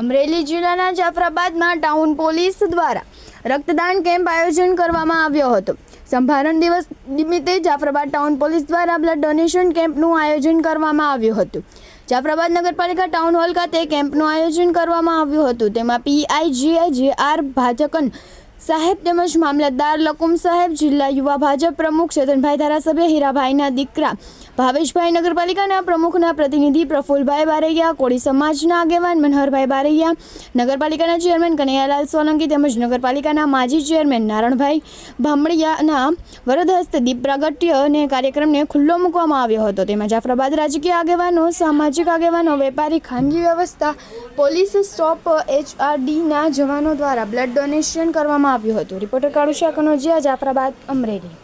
અમરેલી જિલ્લાના જાફરાબાદમાં town police દ્વારા રક્તદાન કેમ્પ આયોજન કરવામાં આવ્યો હતો. સંભારણ દિવસ નિમિત્તે જાફરાબાદ ટાઉન પોલીસ દ્વારા બ્લડ ડોનેશન કેમ્પનું આયોજન કરવામાં આવ્યું હતું. જાફરાબાદ નગરપાલિકા ટાઉન હોલ ખાતે કેમ્પનું આયોજન કરવામાં આવ્યું હતું. તેમાં પીઆઈજીઆઈ જે આર ભાજકન સાહેબ તેમજ મામલતદાર લકુમ સાહેબ, જિલ્લા યુવા ભાજપ પ્રમુખ ચેતનભાઈ ધારાસભ્ય હીરાભાઈના દીકરા ભાવેશભાઈ નગરપાલિકાના પ્રમુખના પ્રતિનિધિ પ્રફુલભાઈ બારૈયા, કોળી સમાજના આગેવાન મનહરભાઈ બારૈયા, નગરપાલિકાના ચેરમેન કનૈયાલાલ સોલંકી તેમજ નગરપાલિકાના માજી ચેરમેન નારણભાઈ ભામડિયાના વરદ હસ્તે દીપ પ્રાગટ્ય અને કાર્યક્રમને ખુલ્લો મૂકવામાં આવ્યો હતો. તેમાં જાફરાબાદ રાજકીય આગેવાનો, સામાજિક આગેવાનો, વેપારી, ખાનગી વ્યવસ્થા, પોલીસ સ્ટોપ, એચઆરડીના જવાનો દ્વારા બ્લડ ડોનેશન કરવામાં આવ્યું હતું. રિપોર્ટર કાળુશા કનોજિયા જાફરાબાદ અમરેલી.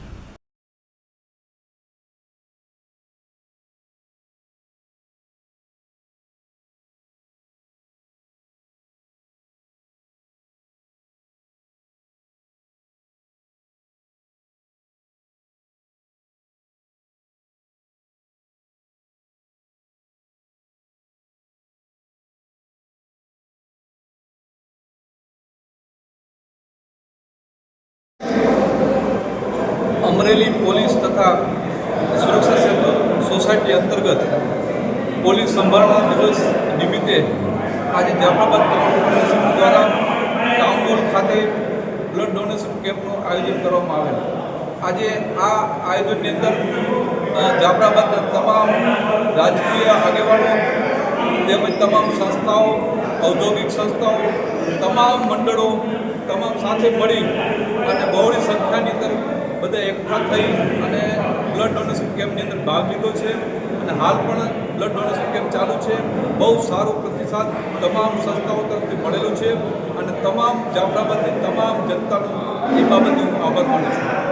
અમરેલી પોલીસ તથા સુરક્ષા સેતુ સોસાયટી અંતર્ગત પોલીસ સંભાળના દિવસ નિમિત્તે આજે જાફરાબાદ તાલુકા દ્વારા ટાઉન હોલ ખાતે બ્લડ ડોનેશન કેમ્પનું આયોજન કરવામાં આવેલ. આજે આ આયોજનની અંદર જાફરાબાદના તમામ રાજકીય આગેવાનો તેમજ તમામ સંસ્થાઓ, ઔદ્યોગિક સંસ્થાઓ, તમામ મંડળો, તમામ સાથે મળી અને બહોળી સંખ્યાની અંદર બધા એકઠા થઈ અને બ્લડ ડોનેશન કેમ્પની અંદર ભાગ લીધો છે. અને હાલ પણ બ્લડ ડોનેશન કેમ્પ ચાલુ છે. બહુ સારો પ્રતિસાદ તમામ સંસ્થાઓ તરફથી મળેલો છે. અને તમામ જાફરાબાદની તમામ જનતાનો એ બાબતે હું આભાર માનું છું.